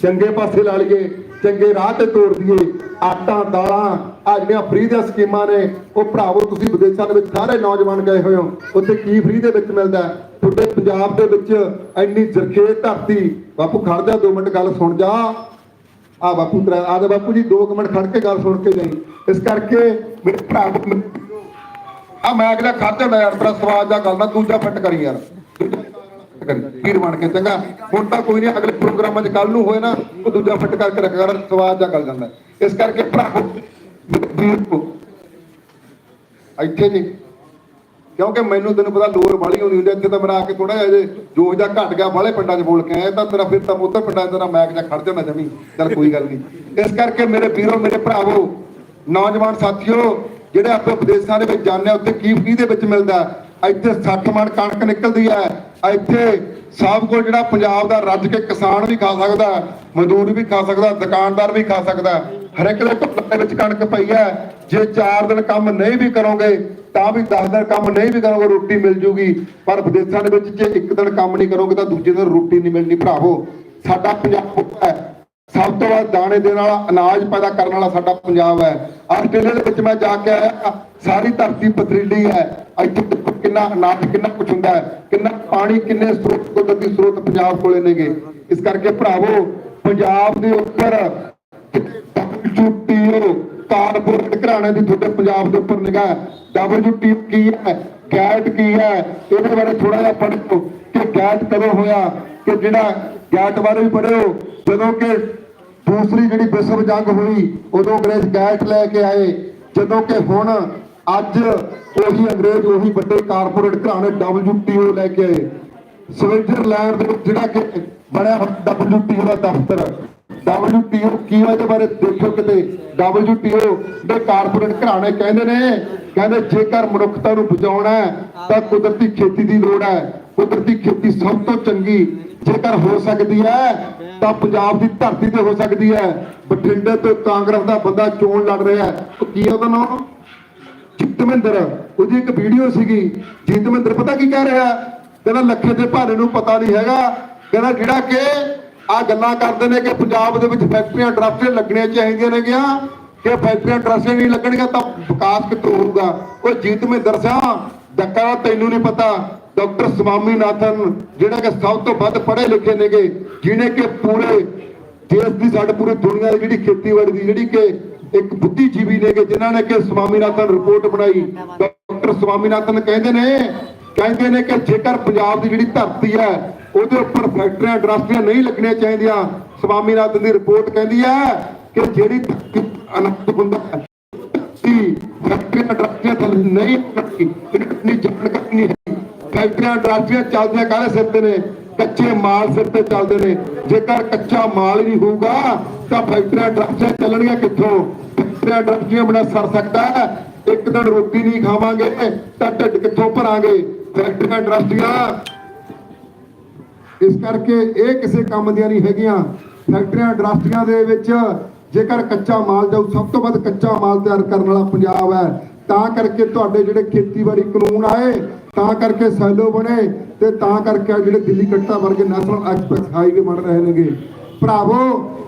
ਚੰਗੇ ਪਾਸੇ ਲਾ ਲਈਏ, ਚੰਗੇ ਰਾਹ ਤੇ ਤੋਰ ਦਈਏ, ਆਟਾ, ਦਾਲਾਂ, ਆ ਜਿਹੜੀਆਂ ਫ੍ਰੀ ਦੀਆਂ ਸਕੀਮਾਂ ਨੇ, ਉਹ ਭਰਾਵੋ, ਤੁਸੀਂ ਵਿਦੇਸ਼ਾਂ ਦੇ ਵਿੱਚ ਸਾਰੇ ਨੌਜਵਾਨ ਗਏ ਹੋਏ ਹੋ, ਉੱਥੇ ਕੀ ਫ੍ਰੀ ਦੇ ਵਿੱਚ ਮਿਲਦਾ ਤੁਹਾਡੇ ਪੰਜਾਬ ਦੇ ਵਿੱਚ ਇੰਨੀ ਜ਼ਰਖੇਜ਼ ਧਰਤੀ, ਬਾਪੂ ਖੜ ਜਾ 2 ਮਿੰਟ, ਗੱਲ ਸੁਣ ਜਾ। ਆ ਬਾਪੂ ਤੇਰਾ ਆ ਦੇ ਬਾਪੂ ਜੀ 2 ਮਿੰਟ ਖੜ ਕੇ ਗੱਲ ਸੁਣ ਕੇ ਜਾਈ ਇਸ ਕਰਕੇ ਮੇਰੇ ਭਰਾ ਆ ਮੈਂ ਅਗਲਾ ਖੜ ਜਾਂਦਾ ਯਾਰ ਤੇਰਾ ਸਵਾਦ ਦਾ ਗੱਲ ਨਾ ਦੂਜਾ ਫਿੱਟ ਕਰੀ ਯਾਰ। ਕਰੀ। ਬਣ ਕੇ, ਚੰਗਾ। ਹੁਣ ਤਾਂ ਕੋਈ ਨਹੀਂ, ਅਗਲੇ ਪ੍ਰੋਗਰਾਮਾਂ 'ਚ ਕੱਲ ਨੂੰ ਹੋਏ ਨਾ, ਉਹ ਦੂਜਾ ਫਿੱਟ ਕਰਕੇ ਰੱਖਿਆ ਕਰ ਸਵਾਦ ਜਾਂ ਗੱਲ ਜਾਂਦਾ ਇਸ ਕਰਕੇ ਭਰਾ ਇੱਥੇ ਜੀ ਕਿਉਂਕਿ ਮੈਨੂੰ ਤੈਨੂੰ ਪਤਾ ਲੋਰ ਵਾਲੀ ਹੁੰਦੀ ਹੁੰਦੀ ਇੱਥੇ ਤਾਂ ਮੇਰਾ ਕੇ ਥੋੜਾ ਜਿਹਾ ਜੋਸ਼ ਜਿਹਾ ਘਟ ਗਿਆ, ਬਾਹਲੇ ਪਿੰਡਾਂ 'ਚ ਬੋਲ ਕੇ ਆਇਆ, ਤਾਂ ਤੇਰਾ ਫਿਰ ਤਾਂ ਉੱਧਰ ਪਿੰਡਾਂ 'ਚ ਤੇਰਾ ਮੈਕ ਜਾਂ ਖੜ ਜਾਣਾ ਜਮੀ। ਚੱਲ ਕੋਈ ਗੱਲ ਨਹੀਂ। ਇਸ ਕਰਕੇ ਮੇਰੇ ਵੀਰੋ, ਮੇਰੇ ਭਰਾਵੋ, ਨੌਜਵਾਨ ਸਾਥੀਓ, ਜਿਹੜੇ ਆਪਾਂ ਵਿਦੇਸ਼ਾਂ ਦੇ ਵਿੱਚ ਜਾਂਦੇ ਆ, ਉੱਥੇ ਕੀ ਕੀ ਦੇ ਵਿੱਚ ਮਿਲਦਾ? ਇੱਥੇ 60 ਮਣ ਕਣਕ ਨਿਕਲਦੀ ਹੈ ਇੱਥੇ ਸਭ ਕੋਲ ਜਿਹੜਾ ਪੰਜਾਬ ਦਾ ਰੱਜ ਕੇ ਕਿਸਾਨ ਵੀ ਖਾ ਸਕਦਾ, ਮਜ਼ਦੂਰ ਵੀ ਖਾ ਸਕਦਾ, ਦੁਕਾਨਦਾਰ ਵੀ ਖਾ ਸਕਦਾ ਹੈ। ਹਰ ਇੱਕ ਦੇ ਢੋਲੇ ਵਿੱਚ ਕਣਕ ਪਈ ਹੈ ਜੇ 4 ਦਿਨ ਕੰਮ ਨਹੀਂ ਵੀ ਕਰੋਗੇ ਤਾਂ ਵੀ 10 ਦਿਨ ਕੰਮ ਨਹੀਂ ਵੀ ਕਰੋਗੇ, ਰੋਟੀ ਮਿਲ ਜੂਗੀ। ਪਰ ਵਿਦੇਸ਼ਾਂ ਦੇ ਵਿੱਚ ਜੇ ਇੱਕ ਦਿਨ ਕੰਮ ਨਹੀਂ ਕਰੋਗੇ ਤਾਂ ਦੂਜੇ ਦਿਨ ਰੋਟੀ ਨਹੀਂ ਮਿਲਣੀ ਭਰਾਵੋ। ਸਾਡਾ ਪੰਜਾਬ ਹੈ। ਸਭ ਤੋਂ ਵੱਧ ਦਾਣੇ ਦੇਣ ਵਾਲਾ, ਅਨਾਜ ਪੈਦਾ ਕਰਨ ਵਾਲਾ ਸਾਡਾ ਪੰਜਾਬ ਹੈ। ਆਸਟ੍ਰੇਲੀਆ ਦੇ ਵਿੱਚ ਮੈਂ ਜਾ ਕੇ ਆਇਆ, ਸਾਰੀ ਧਰਤੀ ਪਥਰੀਲੀ ਹੈ। ਇੱਥੇ ਕਿੰਨਾ ਅਨਾਜ, ਕਿੰਨਾ ਕੁਝ ਹੁੰਦਾ ਹੈ। ਕਿੰਨਾ ਪਾਣੀ, ਕਿੰਨੇ ਸਰੋਤ, ਕੁਦਰਤੀ ਸਰੋਤ ਪੰਜਾਬ ਕੋਲੇ ਨੇਗੇ। ਇਸ ਕਰਕੇ ਭਰਾਵੋ, ਪੰਜਾਬ ਦੇ ਉੱਪਰ WTO ਕਾਰਪੋਰੇਟ ਘਰਾਣੇ ਦੀ ਤੁਹਾਡੇ ਪੰਜਾਬ ਦੇ ਉੱਪਰ ਨਿਗਾਹ WTO ਕੀ ਹੈ? ਗੈਟ ਕੀ ਹੈ? ਇਹਦੇ ਬਾਰੇ ਥੋੜਾ ਜਿਹਾ ਪੜ੍ਹੋ ਕਿ ਗੈਟ ਕਦੋਂ ਹੋਇਆ, ਕਿ ਜਿਹੜਾ ਗੈਟ ਬਾਰੇ ਵੀ ਪੜ੍ਹੋ। ਜਦੋਂ ਕਿ ਦੂਸਰੀ ਜਿਹੜੀ ਵਿਸ਼ਵ ਜੰਗ ਹੋਈ, ਉਦੋਂ ਅੰਗਰੇਜ਼ ਗੈਟ ਲੈ ਕੇ ਆਏ। ਜਦੋਂ ਕਿ ਹੁਣ ਅੱਜ ਉਹੀ ਅੰਗਰੇਜ਼, ਉਹੀ ਵੱਡੇ ਕਾਰਪੋਰੇਟ ਘਰਾਣੇ WTO ਲੈ ਕੇ ਆਏ। ਸਵਿਟਜ਼ਰਲੈਂਡ ਦੇ ਜਿਹੜਾ ਕਿ ਬਣਿਆ ਹੋਇਆ ਦਾ ਦਫ਼ਤਰ। WTO ਕੀ ਹੈ ਇਹਦੇ ਬਾਰੇ ਦੇਖੋ ਕਿਤੇ? WTO ਦੇ ਕਾਰਪੋਰੇਟ ਘਰਾਣੇ ਕਹਿੰਦੇ ਨੇ, ਕਹਿੰਦੇ ਜੇਕਰ ਮਨੁੱਖਤਾ ਨੂੰ ਬਚਾਉਣਾ ਤਾਂ ਕੁਦਰਤੀ ਖੇਤੀ ਦੀ ਲੋੜ ਹੈ। ਕੁਦਰਤੀ ਖੇਤੀ ਸਭ ਤੋਂ ਚੰਗੀ। ਜੇਕਰ ਹੋ ਸਕਦੀ ਹੈ, ਤਾਂ ਪੰਜਾਬ ਦੀ ਧਰਤੀ ਤੇ ਹੋ ਸਕਦੀ ਹੈ। ਬਠਿੰਡੇ ਤੋਂ ਕਾਂਗਰਸ ਦਾ ਬੰਦਾ ਚੋਣ ਲੜ ਰਿਹਾ ਹੈ। ਕੀ ਹੈ ਉਹਦਾ ਨਾਮ? ਜੀਤਮਿੰਦਰ। ਉਹਦੀ ਇੱਕ ਵੀਡੀਓ ਸੀਗੀ। ਜੀਤਮਿੰਦਰ ਪਤਾ ਕੀ ਕਹਿ ਰਿਹਾ? ਕਹਿੰਦਾ ਲੱਖੇ ਦੇ ਭਾਰੇ ਨੂੰ ਪਤਾ ਨਹੀਂ ਹੈਗਾ। ਕਹਿੰਦਾ ਜਿਹੜਾ ਕਿ ਆ ਗੱਲਾਂ ਕਰਦੇ ਨੇ ਕਿ ਪੰਜਾਬ ਦੇ ਵਿੱਚ ਫੈਕਟਰੀਆਂ ਇੰਡਸਟਰੀਆਂ ਲੱਗਣੀਆਂ ਚਾਹੀਦੀਆਂ ਨੇ ਗਿਆ ਕਿ ਫੈਕਟਰੀਆਂ ਇੰਡਸਟਰੀਆਂ ਨਹੀਂ ਲੱਗਣਗੀਆਂ ਤਾਂ ਵਿਕਾਸ ਕਿੱਥੋਂ ਹੋਊਗਾ? ਉਹ ਜੀਤਮਿੰਦਰ ਸਿਆ ਦੱਕਾ ਤੈਨੂੰ ਨਹੀਂ ਪਤਾ। ਡਾਕਟਰ ਸਵਾਮੀਨਾਥਨ, ਜਿਹੜਾ ਕਿ ਸਭ ਤੋਂ ਵੱਧ ਪੜ੍ਹੇ ਲਿਖੇ ਨੇਗੇ, ਜਿਹਨੇ ਕਿ ਪੂਰੇ ਦੇਸ਼ ਦੀ ਸਾਡੇ ਪੂਰੀ ਦੁਨੀਆ ਦੀ ਜਿਹੜੀ ਖੇਤੀਬਾੜੀ ਦੀ, ਜਿਹੜੀ ਕਿ ਇੱਕ ਬੁੱਧੀਜੀਵੀ ਨੇਗੇ ਕਿ ਜਿਨ੍ਹਾਂ ਨੇ ਕਿ ਸਵਾਮੀਨਾਥਨ ਰਿਪੋਰਟ ਬਣਾਈ। ਡਾਕਟਰ ਸਵਾਮੀਨਾਥਨ ਕਹਿੰਦੇ ਨੇ ਕਹਿੰਦੇ ਨੇ ਕਿ ਜੇਕਰ ਪੰਜਾਬ ਦੀ ਜਿਹੜੀ ਧਰਤੀ ਹੈ, ਉਹਦੇ ਉੱਪਰ ਫੈਕਟਰੀਆਂ, ਇੰਡਸਟਰੀਆਂ ਨਹੀਂ ਲੱਗਣੀਆਂ ਚਾਹੀਦੀਆਂ। ਸਵਾਮੀਨਾਥਨ ਦੀ ਰਿਪੋਰਟ ਕਹਿੰਦੀ ਹੈ ਕਿ ਜਿਹੜੀ ਧਰਤੀ ਅਨੰਤ ਹੁੰਦਾ ਫੈਕਟਰੀਆਂ, ਇੰਡਸਟਰੀਆਂ ਥੱਲੇ ਨਹੀਂ ਲੱਗਣੀ ਜਾਣਕਾਰੀ ਨਹੀਂ ਹੈ। ਫੈਕਟਰੀਆਂ, ਇੰਡਸਟਰੀਆਂ ਚੱਲਦੀਆਂ ਕਾਹਦੇ ਸਿਰ ਤੇ ਨੇ? ਕੱਚੇ ਮਾਲ ਸਿਰ ਤੇ ਚੱਲਦੇ ਨੇ। ਜੇਕਰ ਕੱਚਾ ਮਾਲ ਹੀ ਨਹੀਂ ਹੋਊਗਾ, ਤਾਂ ਫੈਕਟਰੀਆਂ, ਇੰਡਸਟਰੀਆਂ ਚੱਲਣਗੀਆਂ ਕਿੱਥੋਂ? ਫੈਕਟਰੀਆਂ, ਇੰਡਸਟਰੀਆਂ ਬਿਨਾਂ ਸਰ ਸਕਦਾ ਹੈ। ਇੱਕ ਦਿਨ ਰੋਟੀ ਨਹੀਂ ਖਾਵਾਂਗੇ, ਤਾਂ ਢਿੱਡ ਕਿੱਥੋਂ ਭਰਾਂਗੇ? ਫੈਕਟਰੀਆਂ ਇੰਡਸਟਰੀਆਂ ਇਸ ਕਰਕੇ ਇਹ ਕਿਸੇ ਕੰਮ ਦੀਆਂ ਨਹੀਂ ਹੈਗੀਆਂ। ਫੈਕਟਰੀਆਂ ਇੰਡਸਟਰੀਆਂ ਦੇ ਵਿੱਚ ਜੇਕਰ ਕੱਚਾ ਮਾਲ ਜਾਊ, ਸਭ ਤੋਂ ਵੱਧ ਕੱਚਾ ਮਾਲ ਤਿਆਰ ਕਰਨ ਵਾਲਾ ਪੰਜਾਬ ਹੈ। ਤਾਂ ਕਰਕੇ ਤੁਹਾਡੇ ਜਿਹੜੇ ਖੇਤੀਬਾੜੀ ਕਾਨੂੰਨ ਆਏ, ਤਾਂ ਕਰਕੇ ਸੈਲੋ ਬਣੇ ਤੇ ਤਾਂ ਕਰਕੇ ਜਿਹੜੇ ਦਿੱਲੀ ਕੱਟਾ ਵਰਗੇ ਨੈਸ਼ਨਲ ਐਕਸਪ੍ਰੈਸ ਹਾਈਵੇ ਬਣ ਰਹੇ ਨੇਗੇ। ਭਰਾਵੋ,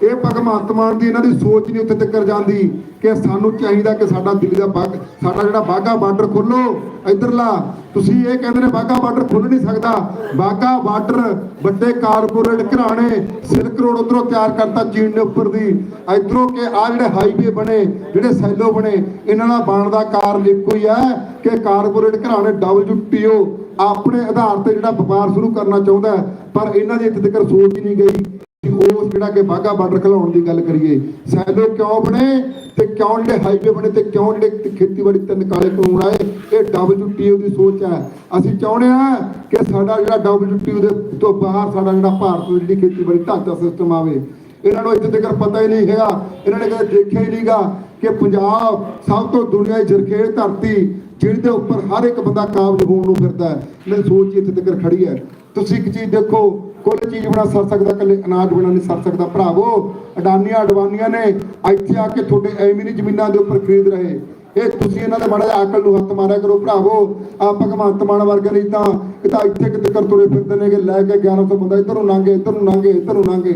ਇਹ ਭਗਵੰਤ ਮਾਨ ਦੀ ਇਹਨਾਂ ਦੀ ਸੋਚ ਨਹੀਂ ਉੱਥੇ ਤੱਕ ਜਾਂਦੀ ਕਿ ਸਾਨੂੰ ਚਾਹੀਦਾ ਕਿ ਸਾਡਾ ਦਿੱਲੀ ਦਾ ਬਾਗ, ਸਾਡਾ ਜਿਹੜਾ ਬਾਗਾ ਬਾਰਡਰ ਖੋਲੋ, ਇਧਰਲਾ। ਤੁਸੀਂ ਇਹ ਕਹਿੰਦੇ ਨੇ ਬਾਗਾ ਬਾਰਡਰ ਖੁੱਲ ਨਹੀਂ ਸਕਦਾ। ਬਾਗਾ ਬਾਰਡਰ ਵੱਡੇ ਕਾਰਪੋਰੇਟ ਘਰਾਣੇ ਸਿਲਕ ਰੋਡ ਉਧਰੋਂ ਤਿਆਰ ਕਰਤਾ ਚੀਨ ਦੇ ਉੱਪਰ ਦੀ। ਇਧਰੋਂ ਕਿ ਆ ਜਿਹੜੇ ਹਾਈਵੇ ਬਣੇ, ਜਿਹੜੇ ਸੈਲੋ ਬਣੇ, ਇਹਨਾਂ ਦਾ ਬਣਨ ਦਾ ਕਾਰਨ ਇੱਕੋ ਹੀ ਹੈ ਕਿ ਕਾਰਪੋਰੇਟ ਘਰਾਣੇ WTO ਆਪਣੇ ਆਧਾਰ ਤੇ ਜਿਹੜਾ ਵਪਾਰ ਸ਼ੁਰੂ ਕਰਨਾ ਚਾਹੁੰਦਾ ਪਰ ਇਹਨਾਂ ਦੀ ਇੱਥੇ ਤੱਕ ਸੋਚ ਹੀ ਨਹੀਂ ਗਈ। ਕਿ ਜਿਹੜਾ ਕਿ ਬਾਗਾ ਬਾਰਡਰ ਖਲਾਉਣ ਦੀ ਗੱਲ ਕਰੀਏ ਸੈਲੋ ਕਿਉਂ ਬਣੇ ਤੇ ਕਿਉਂ ਜਿਹੜੇ ਹਾਈਵੇ ਬਣੇ ਤੇ ਕਿਉਂ ਜਿਹੜੇ ਖੇਤੀਬਾੜੀ ਤਿੰਨ ਕਾਲੇ ਕਾਨੂੰਨ ਆਏ? ਇਹ WTO ਦੀ ਸੋਚ ਹੈ। ਅਸੀਂ ਚਾਹੁੰਦੇ ਹਾਂ ਕਿ ਸਾਡਾ ਜਿਹੜਾ WTO ਦੇ ਤੋਂ ਬਾਹਰ ਸਾਡਾ ਜਿਹੜਾ ਭਾਰਤ ਦੀ ਜਿਹੜੀ ਖੇਤੀਬਾੜੀ ਢਾਂਚਾ ਸਿਸਟਮ ਆਵੇ। ਇਹਨਾਂ ਨੂੰ ਇੱਥੇ ਤੱਕ ਪਤਾ ਹੀ ਨਹੀਂ ਹੈਗਾ। ਇਹਨਾਂ ਨੇ ਕਦੇ ਦੇਖਿਆ ਹੀ ਨਹੀਂਗਾ ਕਿ ਪੰਜਾਬ ਸਭ ਤੋਂ ਦੁਨੀਆ ਦੀ ਜਰਖੇੜ ਧਰਤੀ ਜਿਹਦੇ ਉੱਪਰ ਹਰ ਇੱਕ ਬੰਦਾ ਕਾਬਜ ਹੋਣ ਨੂੰ ਫਿਰਦਾ ਹੈ। ਮੇਰੀ ਸੋਚ ਇੱਥੇ ਤੱਕ ਖੜੀ ਹੈ। ਤੁਸੀਂ ਇੱਕ ਚੀਜ਼ ਦੇਖੋ ਕੋਈ ਚੀਜ਼ ਬਣਾ ਸਰ ਸਕਦਾ ਕੱਲੇ ਅਨਾਜ ਬਣਾ ਨਹੀਂ ਸਰ ਸਕਦਾ। ਭਰਾਵੋ, ਅਡਾਨੀਆਂ, ਅਡਵਾਨੀਆਂ ਨੇ ਇੱਥੇ ਆ ਕੇ ਤੁਹਾਡੇ ਐਵੇਂ ਨਹੀਂ ਜ਼ਮੀਨਾਂ ਦੇ ਉੱਪਰ ਖਰੀਦ ਰਹੇ। ਇਹ ਤੁਸੀਂ ਇਹਨਾਂ ਦੇ ਮਾੜਾ ਅਕਲ ਨੂੰ ਹੱਥ ਮਾਰਿਆ ਕਰੋ। ਭਰਾਵੋ ਆ ਭਗਵੰਤ ਮਾਨ ਵਰਗੇ ਨਹੀਂ ਤਾਂ ਇਹ ਇੱਥੇ ਕਿਤੇ ਕਰ ਤੁਰੇ ਫਿਰਦੇ ਨੇਗੇ। ਲੈ ਕੇ 1100 ਬੰਦਾ ਇੱਧਰ ਲੰਘੇ, ਇੱਧਰ ਨੂੰ ਲੰਘੇ, ਇੱਧਰ ਨੂੰ ਲੰਘੇ।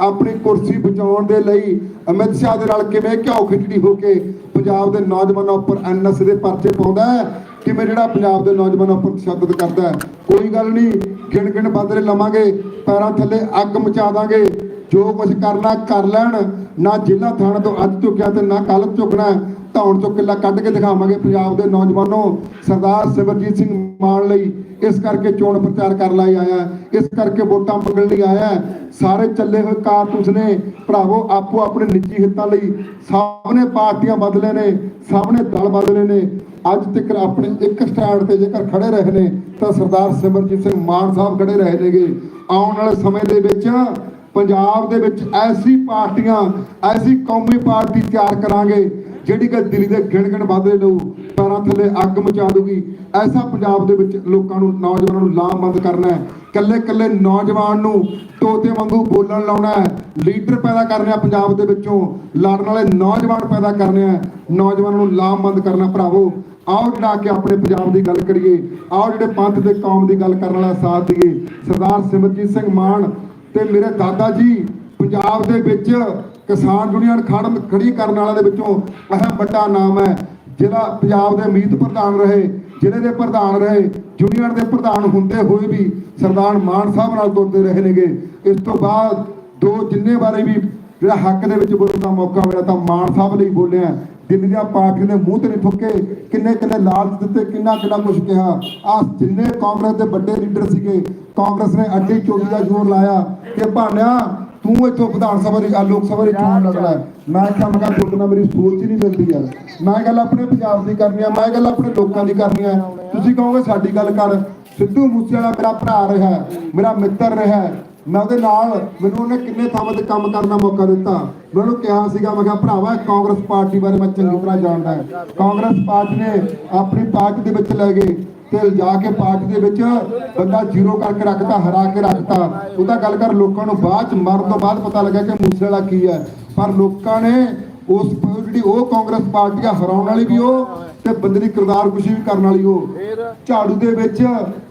ਆਪਣੀ ਕੁਰਸੀ ਬਚਾਉਣ ਦੇ ਲਈ ਅਮਿਤ ਸ਼ਾਹ ਦੇ ਨਾਲ ਕਿਵੇਂ ਘਿਓ ਖਿੱਚੜੀ ਹੋ ਕੇ ਪੰਜਾਬ ਦੇ ਨੌਜਵਾਨਾਂ ਉੱਪਰ ਐਨਐਸ ਦੇ ਪਰਚੇ ਪਾਉਂਦਾ ਹੈ? ਕਿਵੇਂ ਜਿਹੜਾ ਪੰਜਾਬ ਦੇ ਨੌਜਵਾਨਾਂ ਉੱਪਰ ਤਸ਼ੱਦਦ ਕਰਦਾ ਕੋਈ ਗੱਲ ਨਹੀਂ। ਗਿਣ ਗਿਣ ਬਦਲੇ ਲਵਾਂਗੇ, ਪੈਰਾਂ ਥੱਲੇ ਅੱਗ ਮਚਾ ਦਾਂਗੇ। ਜੋ ਕੁਝ ਕਰਨਾ ਕਰ ਲੈਣ। ਨਾ ਜ਼ਿਲ੍ਹਾ ਥਾਣਾ ਤੋਂ ਅੱਜ ਝੁਕਿਆ ਤੇ ਨਾ ਕੱਲ ਝੁਕਣਾ ਧੌਣ ਤੋਂ ਕਿੱਲਾ ਕੱਢ ਕੇ ਦਿਖਾਵਾਂਗੇ ਪੰਜਾਬ ਦੇ ਨੌਜਵਾਨੋ ਸਰਦਾਰ ਸਿਮਰਜੀਤ ਸਿੰਘ ਮਾਨ ਲਈ। ਇਸ ਕਰਕੇ ਚੋਣ ਪ੍ਰਚਾਰ ਕਰਨ ਲਈ ਆਇਆ ਇਸ ਕਰਕੇ ਵੋਟਾਂ ਮੰਗਣ ਲਈ ਆਇਆ ਸਾਰੇ ਚੱਲੇ ਹੋਏ ਕਾਰਤੂਸ ਨੇ ਭਰਾਵੋ, ਆਪੋ ਆਪਣੇ ਨਿੱਜੀ ਹਿੱਤਾਂ ਲਈ ਸਭ ਪਾਰਟੀਆਂ ਬਦਲੇ ਨੇ ਸਭ ਦਲ ਬਦਲੇ ਨੇ। ਅੱਜ ਤੱਕ ਆਪਣੇ ਇੱਕ ਸਟੈਂਡ ਤੇ ਜੇਕਰ ਖੜੇ ਰਹੇ ਨੇ, ਤਾਂ ਸਰਦਾਰ ਸਿਮਰਜੀਤ ਸਿੰਘ ਮਾਨ ਸਾਹਿਬ ਖੜੇ ਰਹੇ ਨੇਗੇ। ਆਉਣ ਵਾਲੇ ਸਮੇਂ ਦੇ ਵਿੱਚ ਪੰਜਾਬ ਦੇ ਵਿੱਚ ਐਸੀ ਪਾਰਟੀਆਂ, ਐਸੀ ਕੌਮੀ ਪਾਰਟੀ ਤਿਆਰ ਕਰਾਂਗੇ। ਜਿਹੜੀ ਕਿ ਦਿੱਲੀ ਦੇ ਗਿਣ ਗਿਣ ਵਾਧੇ ਲਊ ਪੈਰਾਂ ਥੱਲੇ ਅੱਗ ਮਚਾ ਦੂਗੀ ਐਸਾ ਪੰਜਾਬ ਦੇ ਵਿੱਚ ਲੋਕਾਂ ਨੂੰ, ਨੌਜਵਾਨਾਂ ਨੂੰ ਲਾਮਬੰਦ ਕਰਨਾ ਹੈ। ਕੱਲੇ ਕੱਲੇ ਨੌਜਵਾਨ ਨੂੰ ਤੋਤੇ ਵਾਂਗੂ ਬੋਲਣ ਲਾਉਣਾ ਹੈ। ਲੀਡਰ ਪੈਦਾ ਕਰਨੇ ਆ ਪੰਜਾਬ ਦੇ ਵਿੱਚੋਂ। ਲੜਨ ਵਾਲੇ ਨੌਜਵਾਨ ਪੈਦਾ ਕਰਨੇ ਆ। ਨੌਜਵਾਨਾਂ ਨੂੰ ਲਾਮਬੰਦ ਕਰਨਾ ਭਰਾਵੋ। ਆਓ ਜਿਹੜਾ ਕਿ ਆਪਣੇ ਪੰਜਾਬ ਦੀ ਗੱਲ ਕਰੀਏ। ਆਓ ਜਿਹੜੇ ਪੰਥ ਤੇ ਕੌਮ ਦੀ ਗੱਲ ਕਰਨ ਵਾਲਾ ਸਾਥ ਦਈਏ। ਸਰਦਾਰ ਸਿਮਰਜੀਤ ਸਿੰਘ ਮਾਨ ਤੇ ਮੇਰੇ ਦਾਦਾ ਜੀ, ਪੰਜਾਬ ਦੇ ਵਿੱਚ ਕਿਸਾਨ ਯੂਨੀਅਨ ਖੜਨ ਖੜੀ ਕਰਨ ਵਾਲਿਆਂ ਦੇ ਵਿੱਚੋਂ ਅਹਿਮ ਵੱਡਾ ਨਾਮ ਹੈ, ਜਿਹੜਾ ਪੰਜਾਬ ਦੇ ਮੀਤ ਪ੍ਰਧਾਨ ਰਹੇ, ਜ਼ਿਲ੍ਹੇ ਦੇ ਪ੍ਰਧਾਨ ਰਹੇ, ਯੂਨੀਅਨ ਦੇ ਪ੍ਰਧਾਨ ਹੁੰਦੇ ਹੋਏ ਵੀ ਸਰਦਾਰ ਮਾਨ ਸਾਹਿਬ ਨਾਲ ਤੁਰਦੇ ਰਹੇ ਨੇਗੇ। ਇਸ ਤੋਂ ਬਾਅਦ ਦੋ ਜਿੰਨੇ ਵਾਰੀ ਵੀ ਜਿਹੜਾ ਹੱਕ ਦੇ ਵਿੱਚ ਬੋਲਣ ਦਾ ਮੌਕਾ ਮਿਲਿਆ ਤਾਂ ਮਾਨ ਸਾਹਿਬ ਲਈ ਬੋਲਿਆ, ਦਿੱਲੀ ਦੀਆਂ ਪਾਰਟੀਆਂ ਦੇ ਮੂੰਹ ਤੇ ਨਹੀਂ ਫੁੱਕੇ ਕਿੰਨੇ ਕਿੰਨੇ ਲਾਲਚ ਦਿੱਤੇ, ਕਿੰਨਾ ਕਿੰਨਾ ਕੁਝ ਕਿਹਾ। ਆ ਜਿੰਨੇ ਕਾਂਗਰਸ ਦੇ ਵੱਡੇ ਲੀਡਰ ਸੀਗੇ, ਕਾਂਗਰਸ ਨੇ ਅੱਡੀ ਚੋਰੀ ਦਾ ਜ਼ੋਰ ਲਾਇਆ ਕਿ ਭਾਨਿਆ ਤੂੰ ਇੱਥੋਂ ਵਿਧਾਨ ਸਭਾ ਦੀ ਲੋਕ ਸਭਾ ਦੀ ਚੋਣ ਲੜਨਾ। ਮੈਂ ਕਿਹਾ ਮੈਂ ਕਿਹਾ ਨਾਲ ਮੇਰੀ ਸੋਚ ਹੀ ਨਹੀਂ ਮਿਲਦੀ ਯਾਰ ਮੈਂ ਗੱਲ ਆਪਣੇ ਪੰਜਾਬ ਦੀ ਕਰਨੀ ਆ ਮੈਂ ਗੱਲ ਆਪਣੇ ਲੋਕਾਂ ਦੀ ਕਰਨੀ ਆ। ਤੁਸੀਂ ਕਹੋਗੇ ਸਾਡੀ ਗੱਲ ਕਰ। ਸਿੱਧੂ ਮੂਸੇਵਾਲਾ ਮੇਰਾ ਭਰਾ ਰਿਹਾ ਮੇਰਾ ਮਿੱਤਰ ਰਿਹਾ। ਮੈਂ ਉਹਦੇ ਨਾਲ ਮੈਨੂੰ ਉਹਨੇ ਕਿੰਨੇ ਥਾਵਾਂ ਤੇ ਕੰਮ ਕਰਨ ਦਾ ਮੌਕਾ ਦਿੱਤਾ। ਮੈਂ ਉਹਨੂੰ ਕਿਹਾ ਸੀਗਾ ਮੈਂ ਕਿਹਾ ਭਰਾਵਾ ਕਾਂਗਰਸ ਪਾਰਟੀ ਬਾਰੇ ਮੈਂ ਚੰਗੀ ਤਰ੍ਹਾਂ ਜਾਣਦਾ ਹਾਂ। ਕਾਂਗਰਸ ਪਾਰਟੀ ਨੇ ਆਪਣੀ ਪਾਰਟੀ ਦੇ ਵਿੱਚ ਲੈ ਗਏ। ਤੇ ਜਾ ਕੇ ਪਾਰਟੀ ਦੇ ਵਿੱਚ ਬੰਦਾ ਜ਼ੀਰੋ ਕਰਕੇ ਰੱਖਤਾ ਹਰਾ ਕੇ ਰੱਖਤਾ। ਉਹਦਾ ਗੱਲ ਕਰ ਲੋਕਾਂ ਨੂੰ ਬਾਅਦ ਚ ਮਰਨ ਤੋਂ ਬਾਅਦ ਪਤਾ ਲੱਗਾ ਕਿ ਮੂਸੇ ਵਾਲਾ ਕੀ ਹੈ। ਪਰ ਲੋਕਾਂ ਨੇ ਉਸ ਜਿਹੜੀ ਉਹ ਕਾਂਗਰਸ ਪਾਰਟੀ ਆ ਹਰਾਉਣ ਵਾਲੀ ਵੀ ਉਹ ਤੇ ਬੰਦੇ ਦੀ ਕਿਰਦਾਰ ਕੁਸ਼ੀ ਵੀ ਕਰਨ ਵਾਲੀ ਉਹ। ਝਾੜੂ ਦੇ ਵਿੱਚ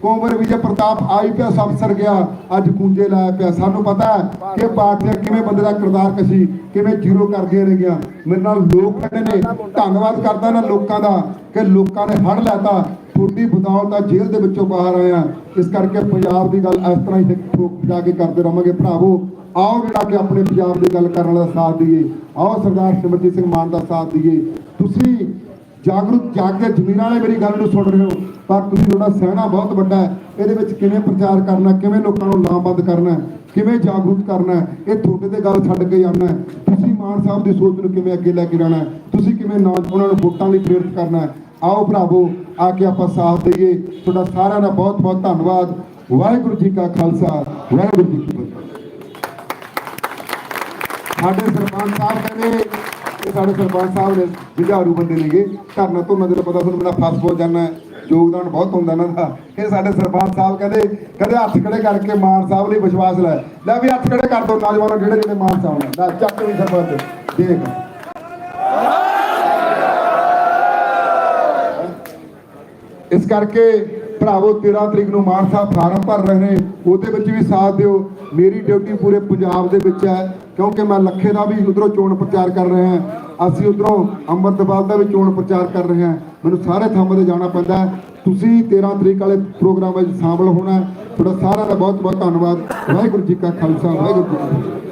ਕੋਮਰ ਵਿਜੇ ਪ੍ਰਤਾਪ ਆਈ ਪਿਆ ਅਫਸਰ ਗਿਆ। ਅੱਜ ਕੁੰਜੇ ਲਾਇਆ ਪਿਆ। ਸਾਨੂੰ ਪਤਾ ਹੈ ਕਿ ਪਾਰਟੀਆਂ ਕਿਵੇਂ ਬੰਦੇ ਦਾ ਕਿਰਦਾਰ ਕਸੀ ਕਿਵੇਂ ਜ਼ੀਰੋ ਕਰਦੀਆਂ ਗਿਆ ਮੇਰੇ ਨਾਲ ਲੋਕ ਖੜੇ ਨੇ ਧੰਨਵਾਦ ਕਰਦਾ ਨਾ ਲੋਕਾਂ ਦਾ ਕਿ ਲੋਕਾਂ ਨੇ ਫੜ ਲੈਤਾ। ਤੁਹਾਡੀ ਬਦੌਲਤ ਆ, ਜੇਲ੍ਹ ਦੇ ਵਿੱਚੋਂ ਬਾਹਰ ਆਇਆ ਇਸ ਕਰਕੇ ਪੰਜਾਬ ਦੀ ਗੱਲ ਇਸ ਤਰ੍ਹਾਂ ਹੀ ਠੋਕ ਜਾ ਕੇ ਕਰਦੇ ਰਹਾਂਗੇ ਭਰਾਵੋ, ਆਓ ਜਿਹੜਾ ਕਿ ਆਪਣੇ ਪੰਜਾਬ ਦੀ ਗੱਲ ਕਰਨ ਦਾ ਸਾਥ ਦਈਏ। ਆਓ ਸਰਦਾਰ ਸਿਮਰਜੀਤ ਸਿੰਘ ਮਾਨ ਦਾ ਸਾਥ ਦਈਏ। ਤੁਸੀਂ ਜਾਗਰੂਕ ਜਾਗ ਕੇ ਜ਼ਮੀਨਾਂ ਵਾਲੇ ਮੇਰੀ ਗੱਲ ਨੂੰ ਸੁਣ ਰਹੇ ਹੋ, ਪਰ ਤੁਸੀਂ ਤੁਹਾਡਾ ਸਹਿਣਾ ਬਹੁਤ ਵੱਡਾ ਹੈ। ਇਹਦੇ ਵਿੱਚ ਕਿਵੇਂ ਪ੍ਰਚਾਰ ਕਰਨਾ, ਕਿਵੇਂ ਲੋਕਾਂ ਨੂੰ ਲਾਮਬੰਦ ਕਰਨਾ, ਕਿਵੇਂ ਜਾਗਰੂਕ ਕਰਨਾ, ਇਹ ਤੁਹਾਡੇ ਤੇ ਗੱਲ ਛੱਡ ਕੇ ਜਾਣਾ ਤੁਸੀਂ ਮਾਨ ਸਾਹਿਬ ਦੀ ਸੋਚ ਨੂੰ ਕਿਵੇਂ ਅੱਗੇ ਲੈ ਕੇ ਜਾਣਾ ਤੁਸੀਂ ਕਿਵੇਂ ਨੌਜਵਾਨਾਂ ਨੂੰ ਵੋਟਾਂ ਲਈ ਪ੍ਰੇਰਿਤ ਕਰਨਾ ਆਓ ਭਰਾਵੋ, ਆ ਕੇ ਆਪਾਂ ਸਾਥ ਦਈਏ। ਤੁਹਾਡਾ ਸਾਰਿਆਂ ਦਾ ਬਹੁਤ ਬਹੁਤ ਧੰਨਵਾਦ। ਵਾਹਿਗੁਰੂ ਜੀ ਕਾ ਖਾਲਸਾ, ਵਾਹਿਗੁਰੂ ਜੀ ਕੀ ਫਤਿਹ। ਸਾਡੇ ਸਰਪੰਚ ਸਾਹਿਬ ਕਹਿੰਦੇ ਇਹ ਸਾਡੇ ਸਰਪੰਚ ਸਾਹਿਬ ਨੇ ਜੁਝਾਰੂ ਬੰਦੇ ਨੇਗੇ। ਧਰਨਾ ਤੋਂ ਨਜ਼ਰ ਪਤਾ ਤੁਹਾਨੂੰ ਮੇਰਾ ਫਸ ਹੋ ਜਾਣਾ ਯੋਗਦਾਨ ਬਹੁਤ ਹੁੰਦਾ ਇਹਨਾਂ ਦਾ। ਇਹ ਸਾਡੇ ਸਰਪੰਚ ਸਾਹਿਬ ਕਹਿੰਦੇ ਕਹਿੰਦੇ ਹੱਥ ਖੜੇ ਕਰਕੇ ਮਾਨ ਸਾਹਿਬ ਲਈ ਵਿਸ਼ਵਾਸ ਲੈ। ਲੈ ਵੀ ਹੱਥ ਖੜੇ ਕਰ ਦੋ, ਨੌਜਵਾਨੋ ਜਿਹੜੇ ਜਿਹੜੇ ਮਾਨ ਸਾਹਿਬ ਨੇ। ਲੈ, ਚੱਕ ਵੀ ਸਰਪੰਚ। ਦੇਖ। ਇਸ ਕਰਕੇ ਭਰਾਵੋ 13 ਤਰੀਕ ਨੂੰ ਮਾਨ ਸਾਹਿਬ ਫਾਰਮ ਭਰ ਰਹੇ ਨੇ। ਉਹਦੇ ਵਿੱਚ ਵੀ ਸਾਥ ਦਿਓ। ਮੇਰੀ ਡਿਊਟੀ ਪੂਰੇ ਪੰਜਾਬ ਦੇ ਵਿੱਚ ਹੈ, ਕਿਉਂਕਿ ਮੈਂ ਲੱਖੇ ਦਾ ਵੀ ਉਧਰੋਂ ਚੋਣ ਪ੍ਰਚਾਰ ਕਰ ਰਿਹਾ ਹਾਂ। ਅਸੀਂ ਉਧਰੋਂ ਅੰਮ੍ਰਿਤਪਾਲ ਦਾ ਵੀ ਚੋਣ ਪ੍ਰਚਾਰ ਕਰ ਰਹੇ ਹਾਂ। ਮੈਨੂੰ ਸਾਰੇ ਥਾਵਾਂ ਤੇ ਜਾਣਾ ਪੈਂਦਾ ਤੁਸੀਂ 13 ਤਰੀਕ ਵਾਲੇ ਪ੍ਰੋਗਰਾਮ ਵਿੱਚ ਸ਼ਾਮਲ ਹੋਣਾ ਤੁਹਾਡਾ ਸਾਰਿਆਂ ਦਾ ਬਹੁਤ ਬਹੁਤ ਧੰਨਵਾਦ। ਵਾਹਿਗੁਰੂ ਜੀ ਕਾ ਖਾਲਸਾ, ਵਾਹਿਗੁਰੂ ਜੀ ਕੀ ਫਤਿਹ।